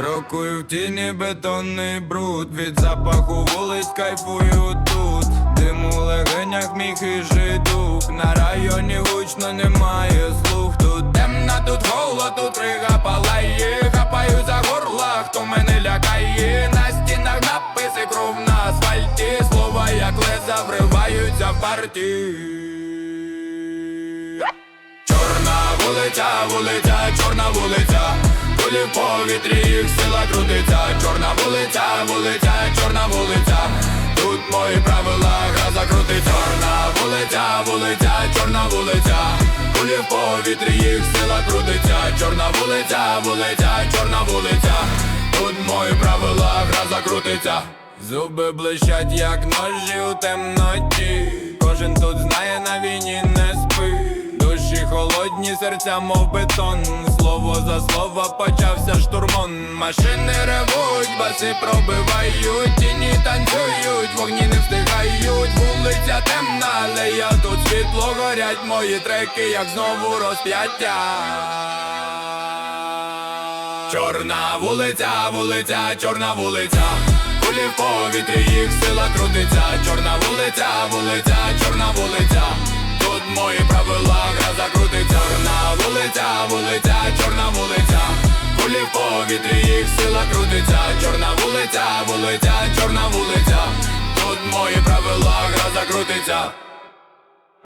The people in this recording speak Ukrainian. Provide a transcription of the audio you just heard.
Паркую в тіні бетонний бруд. Від запаху вулиць кайфую тут. Дим легенях мій хижий дух На районі гучно немає слух. Тут темна, тут холод, тут рига палає. Хапаю за горло, хто мене лякає. На стінах написи кров на асфальті. Слова як леза вриваються в партії Чорна вулиця, вулиця, чорна вулиця, кулі в повітрі, їх сила крутиться, чорна вулиця, вулиця, чорна вулиця, тут мої правила, гра закрутиться, чорна вулиця, вулиця, чорна вулиця, кулі в повітрі, їх сила крутиться, чорна вулиця, вулиця, чорна вулиця, тут мої правила, гра закрутиться. Зуби блищать, як ножі у темноті. Кожен тут знає на війні не спи. Душі холодні, серця, мов бетон. Слово за слово почався штурмон. Машини ревуть, баси пробивають, тіні танцюють, вогні не встигають. Вулиця темна, але я тут світло горять. Мої треки, як знову розп'яття. Чорна вулиця, вулиця, чорна вулиця, кулі в повітрі, їх сила крутиться, чорна вулиця, вулиця, чорна вулиця, тут мої вулиця, вулиця, чорна вулиця, кулі в повітрі, їх сила крутиться, чорна вулиця, вулиця, чорна вулиця, тут мої правила, гра закрутиться.